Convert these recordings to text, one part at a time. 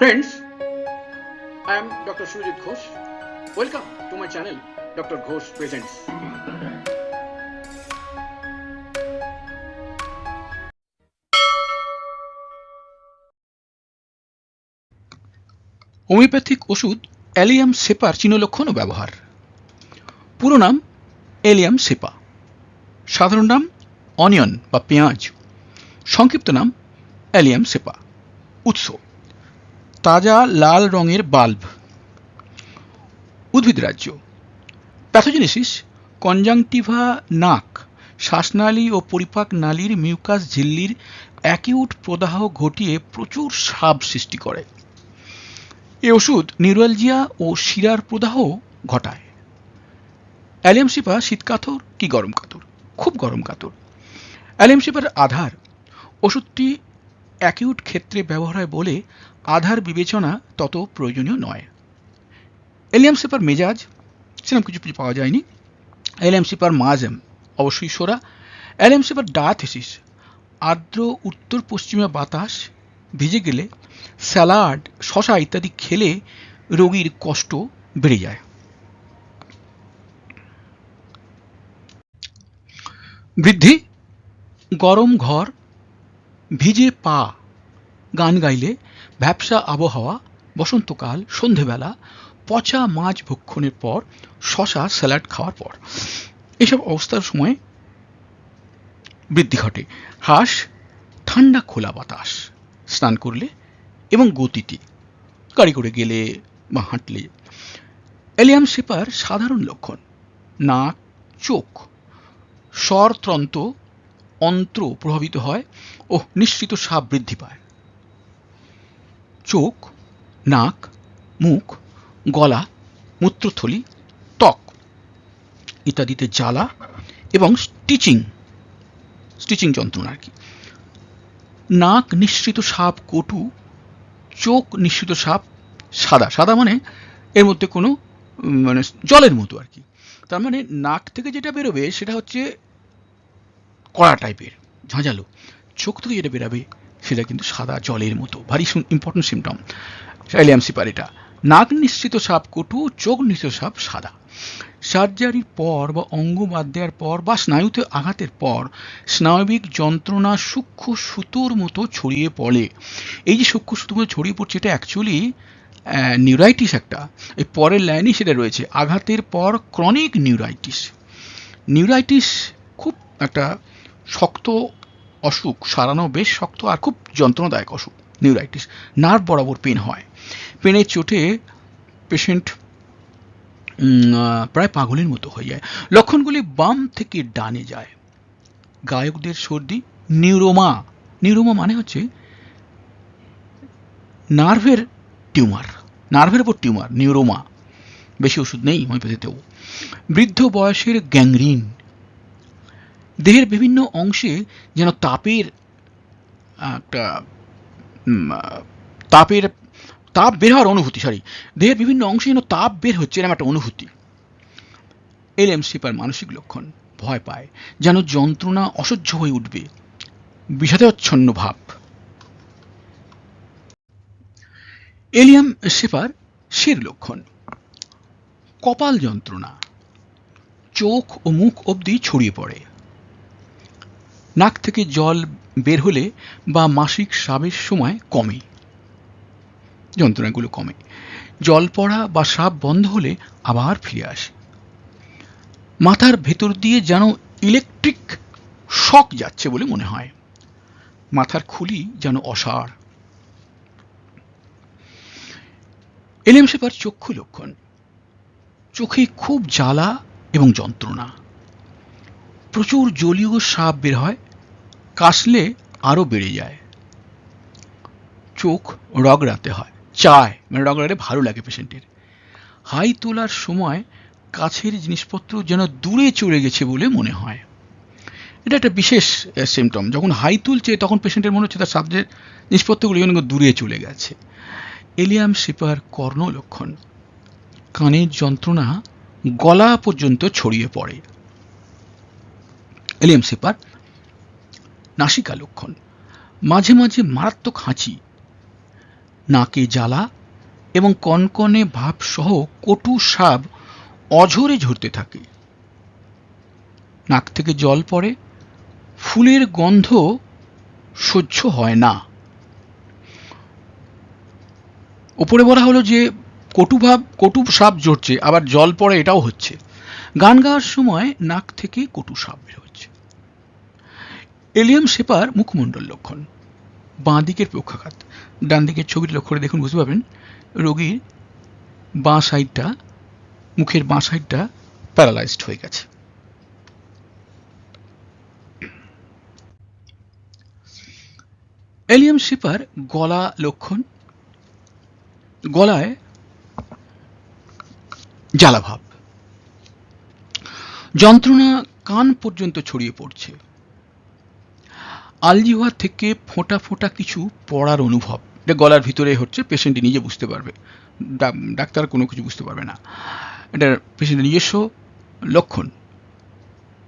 Friends, I am Dr. Sujit Ghosh. Welcome to my channel, Dr. Ghosh Presents. Homeopathic ওষুধ allium সেপার চিহ্নলক্ষণ ও ব্যবহার পুরো নাম এলিয়াম সেপা সাধারণ নাম অনিয়ন বা পেঁয়াজ সংক্ষিপ্ত নাম অ্যালিয়াম সেপা উৎস তাজা লাল রঙের বাল্ব। উদ্ভিদ রাজ্য। প্যাথোজেনেসিস, কনজাংটিভা নাক, শ্বাসনালী ও পরিপাক নালীর মিউকাস ঝিল্লির অ্যাকিউট প্রদাহ ঘটিয়ে প্রচুর সাব সৃষ্টি করে। এ ওষুধ নিউরালজিয়া ও শিরার প্রদাহ ঘটায়। অ্যালিয়াম শিপা শীতকাতর কি গরম কাতর? খুব গরম কাতর। অ্যালিয়াম শিপার আধার। ওষুধটি অ্যাকিউট ক্ষেত্রে ব্যবহার হয় বলে আধার বিবেচনা তত প্রয়োজনীয় নয়। এলিয়াম সিপার মেজাজ, সেরকম কিছু পাওয়া যায়নি। এলিয়াম সিপার মাজেম, অবশ্যই সোরা। এলিয়াম সিপার ডায়াথেসিস, আর্দ্র উত্তর পশ্চিমে বাতাস, ভিজে গেলে স্যালাড, শশা ইত্যাদি খেলে রোগীর কষ্ট বেড়ে যায়। বৃদ্ধি, গরম ঘর ভিজে পা। গান গাইলে ভ্যাবসা আবহাওয়া, বসন্তকাল, সন্ধেবেলা, পচা মাছ ভক্ষণের পর, শশা, স্যালাড খাওয়ার পর। এসব অবস্থার সময় বৃদ্ধি ঘটে। হাঁস, ঠান্ডা খোলা বাতাস, স্নান করলে এবং গতিটি গাড়ি করে গেলে বা হাঁটলে। এলিয়াম সেপার সাধারণ লক্ষণ, নাক, চোখ স্বরতন্ত্র অন্ত্র প্রভাবিত হয় ও নিঃসৃত সাপ বৃদ্ধি পায়। চোখ, নাক, মুখ, গলা, মূত্রথলি, ত্বক ইত্যাদিতে জ্বালা এবং স্টিচিং স্টিচিং যন্ত্রণা আর কি। নাক নিঃসৃত সাপ, কটু, চোখ নিঃসৃত সাপ, সাদা। সাদা মানে এর মধ্যে কোনো মানে জলের মতো আর কি। তার মানে নাক থেকে যেটা বেরোবে সেটা হচ্ছে কড়া টাইপের ঝাঁঝালো। চোখ থেকে যেটা বেরাবে, সেটা কিন্তু সাদা জলের মতো। ভারী ইম্পর্টেন্ট সিমটম অ্যালিয়াম সিপার এটা নাক নিশ্চিত সাপ কটু, চোখ নিশ্চিত সাপ সাদা। সার্জারির পর বা অঙ্গ বাদ দেওয়ার পর বা স্নায়ুতে আঘাতের পর, স্নায়বিক যন্ত্রণা সূক্ষ্ম সুতোর মতো ছড়িয়ে পড়ে। এই যে সূক্ষ্ম সুতোর মতো ছড়িয়ে পড়ছে, এটা অ্যাকচুয়ালি নিউরাইটিস একটা। এই পরের লাইনেই সেটা রয়েছে। আঘাতের পর ক্রনিক নিউরাইটিস নিউরাইটিস খুব একটা শক্ত অসুখ, সারানো বেশ শক্ত আর খুব যন্ত্রণাদায়ক অসুখ নিউরাইটিস নার্ভ বরাবর পেন হয়। পেনের চোটে পেশেন্ট প্রায় পাগলের মতো হয়ে যায়। লক্ষণগুলি বাম থেকে ডানে যায়। গায়কদের সর্দি নিউরোমা নিউরোমা মানে হচ্ছে নার্ভের টিউমার, নার্ভের উপর টিউমার নিউরোমা বেশি ওষুধ নেই হোমিওপ্যাথিতেও বৃদ্ধ বয়সের গ্যাংরিন দেহের বিভিন্ন অংশে যেন তাপের একটা তাপের, তাপ বের হওয়ার অনুভূতি সরি দেহের বিভিন্ন অংশে যেন তাপ বের হচ্ছে এরকম একটা অনুভূতি। এলএম সিপার মানসিক লক্ষণ ভয় পায়, যেন যন্ত্রণা অসহ্য হয়ে উঠবে, বিষাদাচ্ছন্ন ভাব। এলিয়াম সেপার সের লক্ষণ, কপাল যন্ত্রণা, চোখ ও মুখ অবধি ছড়িয়ে পড়ে। নাক থেকে জল বের হলে বা মাসিক স্রাবের সময় কমে। যন্ত্রণাগুলো কমে। জল পড়া বা স্রাব বন্ধ হলে আবার ফিরে আসে। মাথার ভেতর দিয়ে যেন ইলেকট্রিক শক যাচ্ছে বলে মনে হয়। মাথার খুলি যেন অসাড়। এলএম সেপার চক্ষু লক্ষণ। চোখে খুব জ্বালা এবং যন্ত্রণা। প্রচুর জলীয় সাপ বের হয় কাশলে আরও বেড়ে যায়। চোখ রগড়াতে হয়। চায়। মানে রগড়াতে ভালো লাগে পেশেন্টের হাই তোলার সময় কাছের জিনিসপত্র যেন দূরে চলে গেছে বলে মনে হয়। এটা একটা বিশেষ সিমটম যখন হাই তুলছে, তখন পেশেন্টের মনে হচ্ছে তার সাবজেক্ট জিনিসপত্রগুলো যেন দূরে চলে গেছে। এলিয়াম সিপার কর্ণ লক্ষণ। কানের যন্ত্রণা গলা পর্যন্ত ছড়িয়ে পড়ে। এলিয়াম সিপার নাসিকা লক্ষণ। মাঝে মাঝে মারাত্মক হাঁচি। নাকে জ্বালা এবং কনকনে ভাবসহ কটু সাপ অঝরে ঝরতে থাকে। নাক থেকে জল পড়ে, ফুলের গন্ধ সহ্য হয় না। ওপরে বলা হলো যে কটুভাব কটু সাপ জড়ছে আবার জল পড়ে এটাও হচ্ছে। গান গাওয়ার সময় নাক থেকে কটু সাপ বের হচ্ছে এলিয়াম শেপার মুখমণ্ডল লক্ষণ। বাঁ দিকের পক্ষাঘাত। ডান দিকের ছবিটি লক্ষ্য করে দেখুন, বুঝতে পারবেন? রোগীর বাঁ সাইডটা, মুখের বাঁ সাইডটা প্যারালাইজড হয়ে গেছে। এলিয়াম শিপার গলা লক্ষণ, গলায় জ্বালাভাব। যন্ত্রণা কান পর্যন্ত ছড়িয়ে পড়ছে। আলজিহা থেকে ফোঁটা ফোঁটা কিছু পড়ার অনুভব। এটা গলার ভিতরে হচ্ছে পেশেন্টই নিজে বুঝতে পারবে। ডাক্তার কোনো কিছু বুঝতে পারবে না। এটা পেশেন্টের নিজস্ব লক্ষণ।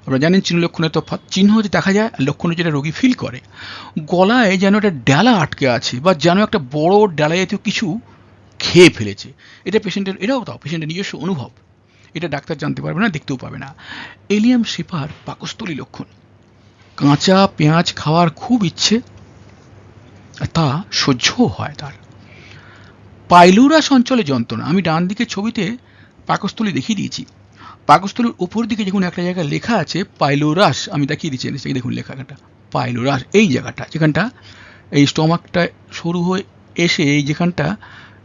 আপনারা জানেন চিহ্ন লক্ষণের তফাৎ। চিহ্ন যে দেখা যায়, লক্ষণ যেটা রোগী ফিল করে। গলায় যেন একটা ডালা আটকে আছে বা যেন একটা বড় ডালা জাতীয় কিছু খেয়ে ফেলেছে। এটা পেশেন্টের এটাও তাও পেশেন্টের নিজস্ব অনুভব। এটা ডাক্তার জানতে পারবে না, দেখতেও পাবে না। এলিয়াম শিপার পাকস্থলী লক্ষণ। কাঁচা পেঁয়াজ খাওয়ার খুব ইচ্ছে তা সহ্যও হয় তার। পাইলুরাস অঞ্চলে যন্ত্রণা। আমি ডান দিকের ছবিতে পাকস্থলী দেখিয়ে দিয়েছি। পাকস্থলীর উপর দিকে যখন একটা জায়গায় লেখা আছে, পাইলোরাস। আমি দেখিয়ে দিচ্ছি নিচে দেখুন লেখাটা। পাইলোরাস, এই জায়গাটা, যেখানটা এই স্টমাকটা শুরু হয়ে এসে এই যেখানটা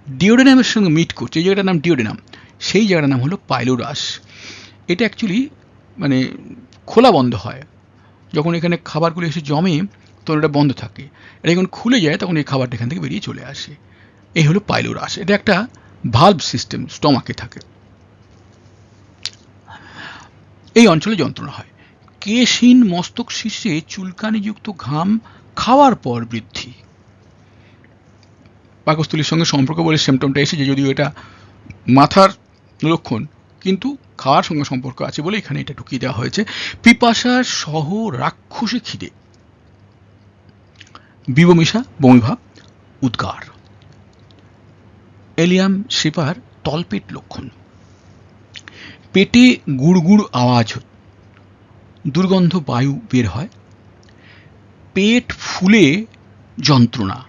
ডিওডেনামের সঙ্গে মিট করছে। এই জায়গাটার নাম ডিওডেনাম। সেই জায়গাটার নাম হলো পাইলোরাস। এটা অ্যাকচুয়ালি মানে খোলা বন্ধ হয়। যখন এখানে খাবারগুলো এসে জমে, তখন এটা বন্ধ থাকে। এটা যখন খুলে যায়, তখন এই খাবারটা এখান থেকে বেরিয়ে চলে আসে। এই হলো পাইলোরাস। এটা একটা ভালভ সিস্টেম স্টমাকে থাকে। এই অঞ্চলে যন্ত্রণা হয়। কেশহীন মস্তক শীর্ষে চুলকানিযুক্ত ঘাম খাওয়ার পর বৃদ্ধি। পাকস্থলীর সঙ্গে সম্পর্ক বলে সিমটমটা এসেছে, যদিও এটা মাথার লক্ষণ। কিন্তু খাওয়ার সঙ্গে সম্পর্ক আছে বলে এখানে এটা ঢুকিয়ে দেওয়া হয়েছে। পিপাসার সহ রাক্ষসে খিদে। বিবমিশা বমিভাব উদ্গার। এলিয়াম শিপার তলপেট লক্ষণ। পেটে গুড়গুড় আওয়াজ, দুর্গন্ধ বায়ু বের হয়। পেট ফুলে যন্ত্রণা।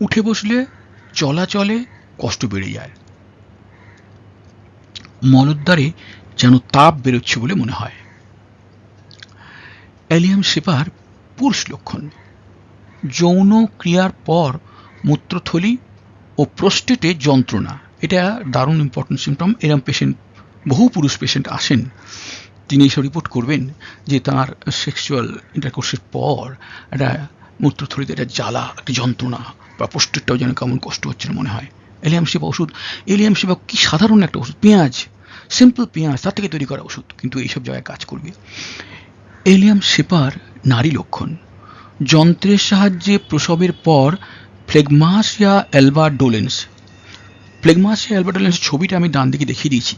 উঠে বসলে চলাচলে কষ্ট বেড়ে যায়। মলদ্বারে যেন তাপ বেরোচ্ছে বলে মনে হয়। অ্যালিয়াম সেপার পুরুষ লক্ষণ। যৌন ক্রিয়ার পর মূত্রথলি ও প্রস্টেটে যন্ত্রণা। এটা দারুণ ইম্পর্টেন্ট সিমটম এরম পেশেন্ট বহু পুরুষ পেশেন্ট আসেন। তিনি এসব রিপোর্ট করবেন যে তার সেক্সুয়াল ইন্টারকোর্সের পর একটা মূত্রথলিতে একটা জ্বালা, একটা যন্ত্রণা বা পোস্টেরটাও যেন কেমন কষ্ট হচ্ছে মনে হয়। এলিয়াম সেবা ওষুধ, এলিয়াম সেবা কি সাধারণ একটা ওষুধ? পেঁয়াজ। সিম্পল পেঁয়াজ, তার থেকে তৈরি করা ওষুধ, কিন্তু এইসব জায়গায় কাজ করবে। এলিয়াম সেপার নারী লক্ষণ। যন্ত্রের সাহায্যে প্রসবের পর ফ্লেগমাসিয়া অ্যালবা ডোলেন্স ফ্লেগমাসিয়া অ্যালবা ডোলেন্স ছবিটা আমি ডান দিকে দেখিয়ে দিয়েছি।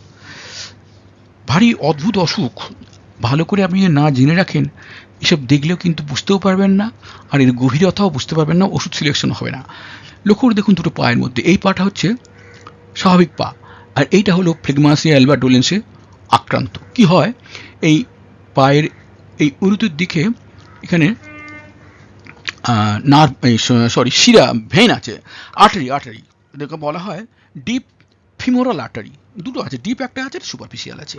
ভারী, অদ্ভুত, অসুখ। ভালো করে আপনি না জেনে রাখেন, এসব দেখলেও কিন্তু বুঝতেও পারবেন না, আর এর গভীরতাও বুঝতে পারবেন না, ওষুধ সিলেকশন হবে না। লক্ষ্য দেখুন দুটো পায়ের মধ্যে। এই পাটা হচ্ছে স্বাভাবিক পা। আর এইটা হলো ফ্লেগমাসিয়া অ্যালবা ডোলেন্সে আক্রান্ত। কি হয়? এই পায়ের এই উরুতের দিকে এখানে নার্ভ সরি, শিরা ভেন আছে, আর্টারি আর্টারি এটাকে বলা হয় ডিপ ফিমোরাল আর্টারি। দুটো আছে, ডিপ একটা আছে সুপারফিশিয়াল আছে।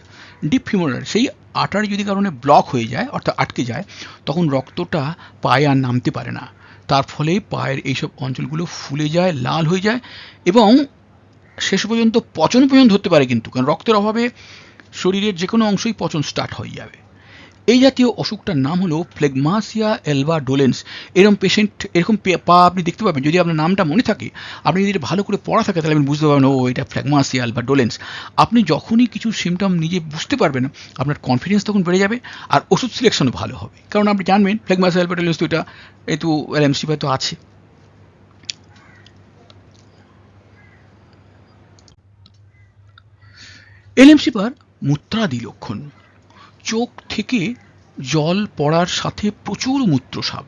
ডিপ ফিমোরাল সেই আর্টারি যদি কারণে ব্লক হয়ে যায়, অর্থাৎ আটকে যায়, তখন রক্তটা পায়ে আর নামতে পারে না। তার ফলে পায়ের এইসব অঞ্চলগুলো ফুলে যায়, লাল হয়ে যায় এবং শেষ পর্যন্ত পচন পর্যন্ত ধরতে পারে কিন্তু, কারণ রক্তের অভাবে শরীরের যে কোনো অংশই পচন স্টার্ট হয়ে যাবে। এই জাতীয় অসুখটার নাম হলো ফ্লেগমাসিয়া এলবা ডোলেন্স এরকম পেশেন্ট এরকম পে- আপনি দেখতে পাবেন, যদি আপনার নামটা মনে থাকে, আপনি যদি ভালো করে পড়া থাকে, তাহলে আপনি বুঝতে পারবেন, ও, এটা ফ্লেগমাসিয়া এলবা ডোলেন্স আপনি যখনই কিছু সিমটম নিজে বুঝতে পারবেন, আপনার কনফিডেন্স তখন বেড়ে যাবে আর ওষুধ সিলেকশনও ভালো হবে। কারণ আপনি জানবেন, ফ্লেগমাসিয়া এলবা ডোলেন্স তো এটা, এই তো এলএমসি তো আছে। এলএমসি পার মূত্রাদি লক্ষণ চোখ থেকে জল পড়ার সাথে প্রচুর মূত্রসাপ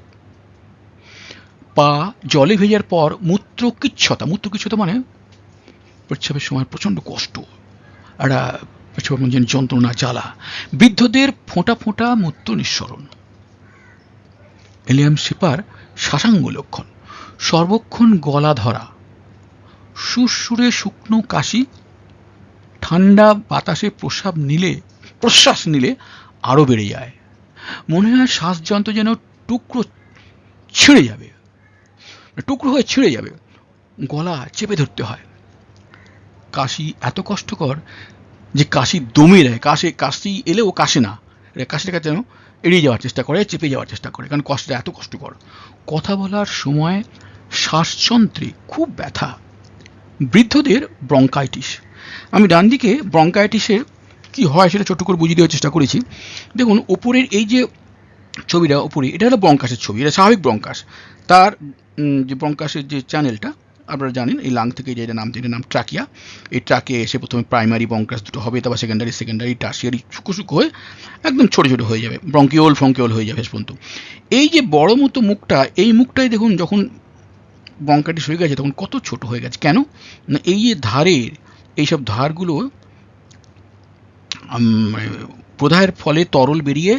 পা জলে ভেজার পর মূত্র কিচ্ছতা মূত্র কিচ্ছতা মানে প্রচ্ছাবের সময় প্রচণ্ড কষ্ট একটা প্রচ্ছাবের মধ্যে যন্ত্রণা, জ্বালা। বৃদ্ধদের ফোঁটা ফোঁটা মূত্র নিঃসরণ। এলিয়াম সিপার শাসাঙ্গ লক্ষণ। সর্বক্ষণ গলা ধরা। সুরসুরে শুকনো কাশি ঠান্ডা বাতাসে প্রস্রাব নিলে, প্রশ্বাস নিলে আরও বেড়ে যায়। মনে হয় শ্বাসযন্ত্র যেন টুকরো ছিঁড়ে যাবে। টুকরো হয়ে ছিঁড়ে যাবে। গলা চেপে ধরতে হয়। কাশি এত কষ্টকর যে কাশি দমে দেয় কাশে, কাশি এলেও কাশে না। কাশিটাকে যেন এড়িয়ে যাওয়ার চেষ্টা করে, চেপে যাওয়ার চেষ্টা করে। কারণ কষ্টটা এত কষ্টকর। কথা বলার সময় শ্বাসযন্ত্রে খুব ব্যথা। বৃদ্ধদের ব্রঙ্কাইটিস। আমি ডান দিকে ব্রঙ্কাইটিসের কি হয় সেটা ছোট্ট করে বুঝিয়ে দেওয়ার চেষ্টা করেছি। দেখুন, ওপরের এই যে ছবিটা, ওপরে, এটা হলো ব্রঙ্কাসের ছবি, এটা স্বাভাবিক ব্রঙ্কাস। তার যে ব্রঙ্কাসের যে চ্যানেলটা, আপনারা জানেন, এই লাং থেকে যেটা নাম, এটার নাম ট্রাকিয়া। এই ট্রাকে এসে প্রথমে প্রাইমারি ব্রঙ্কাস দুটো হবে, তারপর সেকেন্ডারি সেকেন্ডারি, টার্সিয়ারি শুকো শুকো হয়ে একদম ছোটো ছোটো হয়ে যাবে, ব্রঙ্কিওল, ফ্রঙ্কিওল হয়ে যাবে পর্যন্ত। এই যে বড় মতো মুখটা, এই মুখটাই দেখুন, যখন বঙ্কাটি হয়ে গেছে, তখন কত ছোট হয়ে গেছে। কেন? না, এই যে ধারের এইসব ধারগুলো প্রদাহের ফলে তরল বেরিয়ে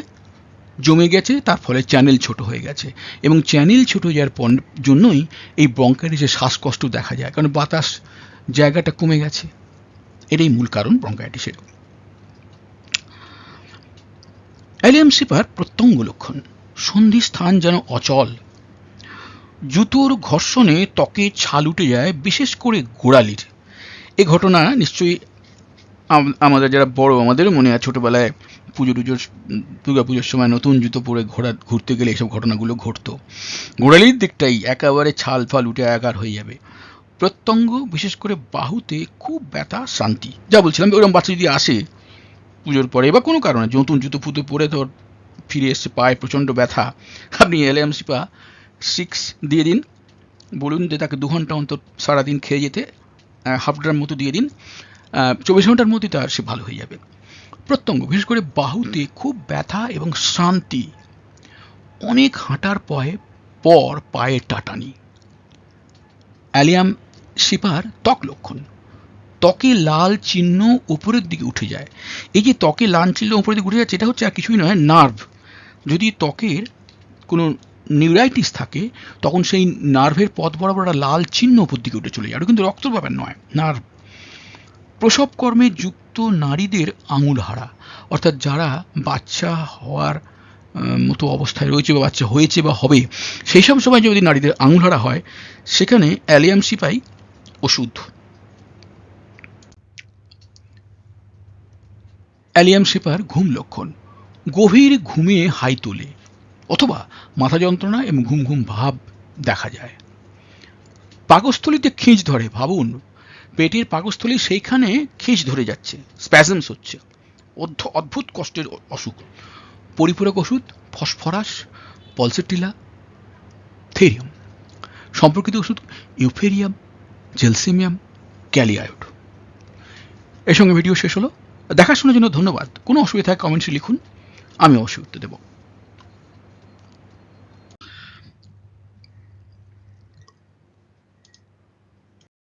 জমে গেছে, তার ফলে চ্যানেল ছোট হয়ে গেছে। এবং চ্যানেল ছোট হয়ে যাওয়ার জন্যই এই ব্রঙ্কাইটিসের শ্বাসকষ্ট দেখা যায়, কারণ বাতাস জায়গাটা কমে গেছে। এটাই মূল কারণ ব্রঙ্কাইটিসের অ্যালিয়াম সিপার প্রত্যঙ্গ লক্ষণ সন্ধি স্থান যেন অচল। জুতোর ঘর্ষণে ত্বকে ছাল উঠে যায়, বিশেষ করে গোড়ালির। এ ঘটনা নিশ্চয়ই আমাদের যারা বড় আমাদের মনে আছে ছোটোবেলায় পুজো টুজোর দুর্গা পুজোর সময় নতুন জুতো পরে ঘোরা ঘুরতে গেলে এইসব ঘটনাগুলো ঘটতো। গোড়ালির দিকটাই একেবারে ছাল ফাল উঠে একার হয়ে যাবে। প্রত্যঙ্গ, বিশেষ করে বাহুতে খুব ব্যথা, শান্তি। যা বলছিলাম ওরকম বাচ্চা যদি আসে পুজোর পরে, বা কোনো কারণে, নতুন জুতো ফুতো পরে ধর ফিরে এসছে পায়ে প্রচণ্ড ব্যথা, আপনি এলএম সিপা সিক্স দিয়ে দিন। বলুন যে তাকে দু ঘণ্টা অন্তর সারাদিন খেয়ে যেতে হাফ ড্রাম মতো দিয়ে দিন। চব্বিশ ঘণ্টার মধ্যে তার সে ভালো হয়ে যাবে। প্রত্যঙ্গ, বিশেষ করে বাহুতে খুব ব্যথা এবং শান্তি। অনেক হাঁটার পরে পর পায়ে টাটানি। অ্যালিয়াম শিপার ত্বক লক্ষণ। ত্বকে লাল চিহ্ন উপরের দিকে উঠে যায়। এই যে ত্বকে লাল চিহ্ন উপরের দিকে উঠে যাচ্ছে, এটা হচ্ছে আর কিছুই নয় নার্ভ যদি ত্বকের কোনো নিউরাইটিস থাকে, তখন সেই নার্ভের পথ বরাবর একটা লাল চিহ্ন উপর দিকে উঠে চলে যায়। কিন্তু রক্তর ব্যাপার নয়, নার্ভ। প্রসব কর্মে যুক্ত নারীদের আঙুল হারা। অর্থাৎ যারা বাচ্চা হওয়ার মতো অবস্থায় রয়েছে বা বাচ্চা হয়েছে বা হবে, সেই সব সময় যদি নারীদের আঙুল হারা হয়, সেখানে অ্যালিয়াম সিপাই ওষুধ। অ্যালিয়াম সিপার ঘুম লক্ষণ। গভীর ঘুমে হাই তোলে। অথবা মাথা যন্ত্রণা এবং ঘুম ঘুম ভাব দেখা যায়। পাকস্থলিতে খিঁচ ধরে, ভাবুন। পেটের পাকস্থলী সেইখানে খিঁচ ধরে যাচ্ছে, স্প্যাজমস হচ্ছে। অদ্ভ- অদ্ভুত কষ্টের অসুখ। পরিপূরক ওষুধ, ফসফরাস পলসেটিলা থেরিয়াম। সম্পর্কিত ওষুধ, ইউফেরিয়াম, জেলসিমিয়াম ক্যালিয়ায়োড এর সঙ্গে ভিডিও শেষ হলো। দেখাশোনার জন্য ধন্যবাদ। কোনো অসুবিধা থাকে কমেন্টসে লিখুন। আমি অবশ্যই উত্তর দেবো।